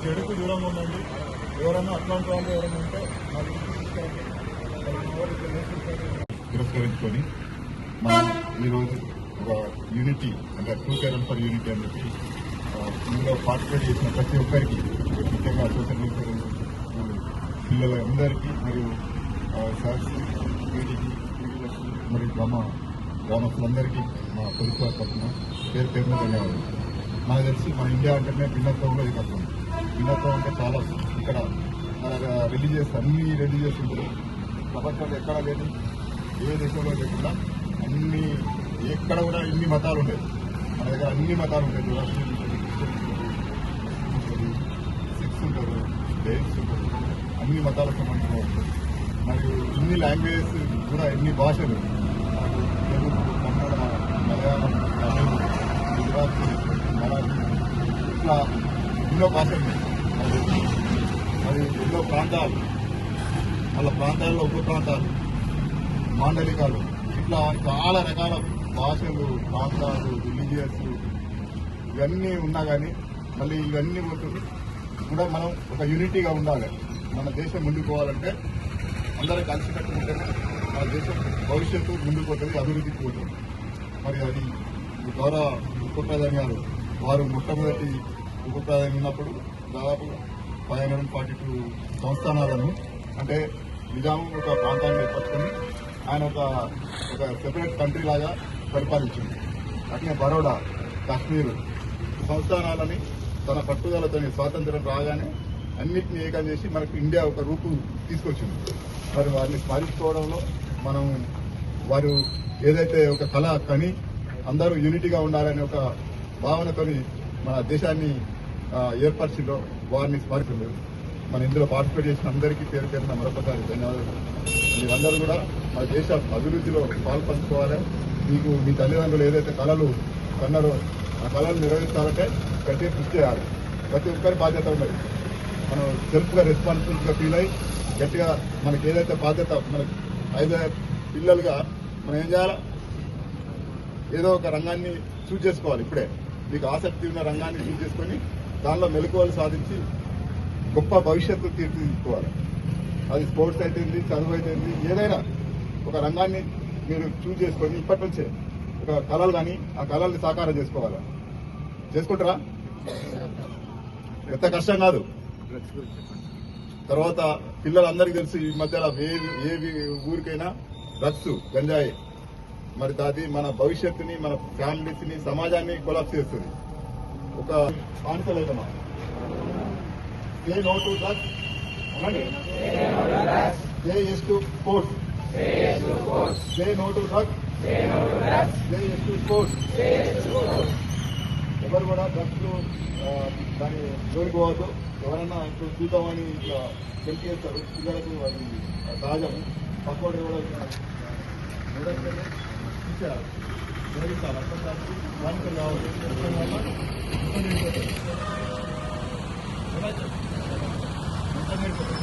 చెడుకు దూరంగా ఉండండి. ఎవరైనా అట్లాంటి వాళ్ళు ఎవరైనా ఉంటే తిరస్కరించుకొని మనం ఈరోజు ఒక యూనిటీ అంటే టూ కేరళ ఫర్ యూనిటీ అని చెప్పి ఇందులో పార్టిసిపేట్ చేసిన ప్రతి ఒక్కరికి ముఖ్యంగా సోషల్ వెల్ఫేర్ పిల్లలందరికీ మరియు సార్స్ వీటికి మరియు గ్రామ గ్రామస్తులందరికీ మా ప్రభుత్వ తరఫున పేరు పేరున ధన్యవాదాలు. నాకు తెలిసి మన ఇండియా అంటేనే భిన్నత్వంలో ఏకత్వం. భిన్నత్వం అంటే చాలా ఇక్కడ మన రిలీజియస్ అన్ని రిలీజియస్ ఉంటుంది. ప్రపంచంలో ఎక్కడ లేని ఏ దేశంలో లేకుండా అన్ని ఎక్కడ కూడా ఇన్ని మతాలు ఉండేవి. మన దగ్గర అన్ని మతాలు ఉండేవి. సిక్స్ ఉంటుంది, క్రిస్టియన్స్ ఉంటుంది, ఉంటారు జైన్స్ ఉంటారు అన్ని మతాలకు సంబంధించిన వాళ్ళు. మరియు ఇన్ని లాంగ్వేజెస్ కూడా ఎన్ని భాషలు. తెలుగు కన్నడ మలయాళం తమిళ్ గుజరాతీ ఇట్లా ఎన్నో భాషలు మరి ఎన్నో ప్రాంతాలు. వాళ్ళ ప్రాంతాల్లో ఉప ప్రాంతాలు మాండలికాలు. ఇట్లా చాలా రకాల భాషలు ప్రాంతాలు రిలీజియస్ ఇవన్నీ ఉన్నా కానీ మళ్ళీ ఇవన్నీ పోతుంది కూడా మనం ఒక యూనిటీగా ఉండాలి. మన దేశం ముందుకు పోవాలంటే అందరం కలిసికట్టు ఉంటేనే మన దేశం భవిష్యత్తు ముందుకు పోతుంది అభివృద్ధికి పోతుంది. మరి అది ద్వారా గౌరవ ఉప ప్రధాని గారు వారు మొట్టమొదటి ఉప ఉన్నప్పుడు దాదాపు ఫైవ్ హండ్రెడ్ ఫార్టీ టూ సంస్థానాలను అంటే నిజాం ఒక ప్రాంతాన్ని ఏర్పరచుకొని ఆయన ఒక ఒక సెపరేట్ కంట్రీ లాగా పరిపాలించింది. అట్లే బరోడా కాశ్మీర్ సంస్థానాలని తన పట్టుదలతో స్వాతంత్రం రాగానే అన్నిటిని ఏకం చేసి మనకు ఇండియా ఒక రూపు తీసుకొచ్చింది. మరి వారిని స్మరించుకోవడంలో మనం వారు ఏదైతే ఒక కళ కని అందరూ యూనిటీగా ఉండాలనే ఒక భావనతోని మన దేశాన్ని ఏర్పరిచిందో వారిని స్మరిస్తుంది. మన ఇందులో పార్టిసిపేట్ చేసిన అందరికీ పేరు పేరున మరొకసారి ధన్యవాదాలు. మీరందరూ కూడా మన దేశ అభివృద్ధిలో పాల్పంచుకోవాలి. మీకు మీ తల్లిదండ్రులు ఏదైతే కళలు కన్నారో ఆ కళలు నిర్వహించాలంటే గట్టిగా కృషి చేయాలి. ప్రతి ఒక్కరి బాధ్యత ఉన్నది. మనం సెల్ఫ్గా రెస్పాన్సిబిలిటీగా ఫీల్ అయ్యి గట్టిగా మనకి ఏదైతే బాధ్యత మనకి ఐదు పిల్లలుగా మనం ఏం చేయాలి? ఏదో ఒక రంగాన్ని చూజ్ చేసుకోవాలి ఇప్పుడే. మీకు ఆసక్తి ఉన్న రంగాన్ని చూజ్ చేసుకొని దానిలో మెలకువలు సాధించి గొప్ప భవిష్యత్తు తీర్చిదిద్దుకోవాలి. అది స్పోర్ట్స్ అయితేంది చదువు అయితేంది ఏదైనా ఒక రంగాన్ని మీరు చూజ్ చేసుకొని ఇప్పటి నుంచే ఒక కళలు కానీ ఆ కళల్ని సాకారం చేసుకోవాలి? చేసుకుంటారా? ఎంత కష్టం కాదు. తర్వాత పిల్లలందరికీ తెలుసు ఈ మధ్యలో ఏ ఏ ఊరికైనా డ్రగ్స్ గంజాయి. మరి అది మన భవిష్యత్తుని మన ఫ్యామిలీస్ని సమాజాన్ని కొలాప్స్ చేస్తుంది. ఒక కాన్సల్ అవుతామా నో టు డ్రగ్స్ అనండి say yes to sports say no to drugs say yes to sports ఎవరు కూడా డ్రగ్స్ దాని జోలికి పోవద్దు. ఎవరన్నా ఇప్పుడు చూద్దామని ఇట్లా హెల్ప్ చేస్తారు. పిల్లలకు అది సహజం పక్కోడు కూడా చూడండి ఇచ్చారు జోడించాలి అర్థం కాదు దానికి కావాలి అర్థం కావాలా? మొత్తం నేర్చుకోవాలి. మొత్తం నేర్చుకోవాలి.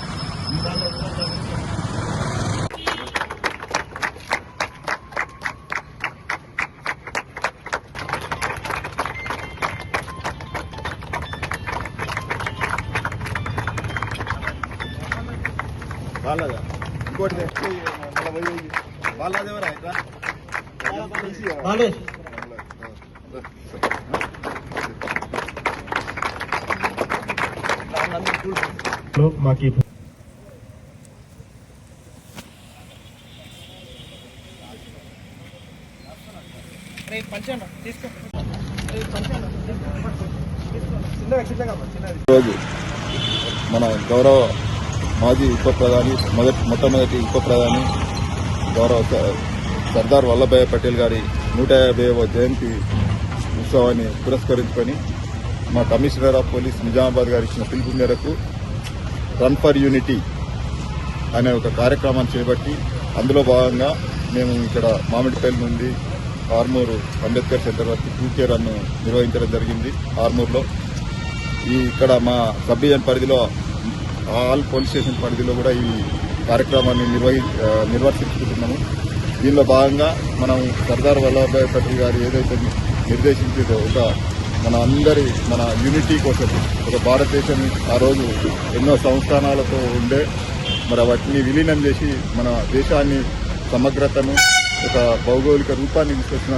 ఈ దాంట్లో ఎట్లా చదివించాలి? వాళ్ళదా ఇంకోటి తెచ్చి మళ్ళీ పోయి వాళ్ళది ఎవరా ఇట్లా వాళ్ళే. మాకు ఈ రోజు మన గౌరవ మాజీ ఉప ప్రధాని మొదటి మొట్టమొదటి ఉప ప్రధాని గౌరవ సర్దార్ వల్లభాయ్ పటేల్ గారి నూట యాభైవ జయంతి ఉత్సవాన్ని పురస్కరించుకొని మా కమిషనర్ ఆఫ్ పోలీస్ నిజామాబాద్ గారు ఇచ్చిన పిలుపు మేరకు రన్ ఫర్ యూనిటీ అనే ఒక కార్యక్రమాన్ని చేపట్టి అందులో భాగంగా మేము ఇక్కడ మామిడిపల్లి నుండి ఆర్మూరు అంబేద్కర్ సెంటర్ వరకు టూకే రన్ నిర్వహించడం జరిగింది ఆర్మూర్లో. ఈ ఇక్కడ మా సబ్ డివిజన్ పరిధిలో ఆల్ పోలీస్ స్టేషన్ పరిధిలో కూడా ఈ కార్యక్రమాన్ని నిర్వహి నిర్వర్తించుకుంటున్నాము. దీనిలో భాగంగా మనం సర్దార్ వల్లభాయ్ పటేల్ గారు ఏదైతే నిర్దేశించిందో ఒక మన అందరి మన యూనిటీ కోసం ఒక భారతదేశం ఆ రోజు ఎన్నో సంస్థానాలతో ఉండే మరి వాటిని విలీనం చేసి మన దేశాన్ని సమగ్రతను ఒక భౌగోళిక రూపాన్ని తీసుకొచ్చిన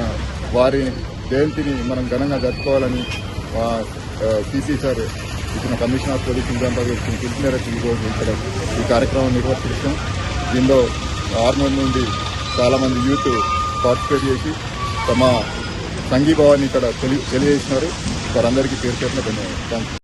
వారి జయంతిని మనం ఘనంగా జరుపుకోవాలని సిసి సార్ ఇచ్చిన కమిషనర్ పోలీస్ నిజామాబాద్ ఇచ్చిన పిలుపు మేరకు ఈరోజు ఇక్కడ ఈ కార్యక్రమం నిర్వర్తిస్తాం దీనిలో ఆర్మూర్ నుండి చాలామంది యూత్ పార్టిసిపేట్ చేసి తమ సంఘీభావాన్ని ఇక్కడ తెలి తెలియజేసినారు. వారందరికీ పేరు చేసిన ధన్యవాదాలు. Thank you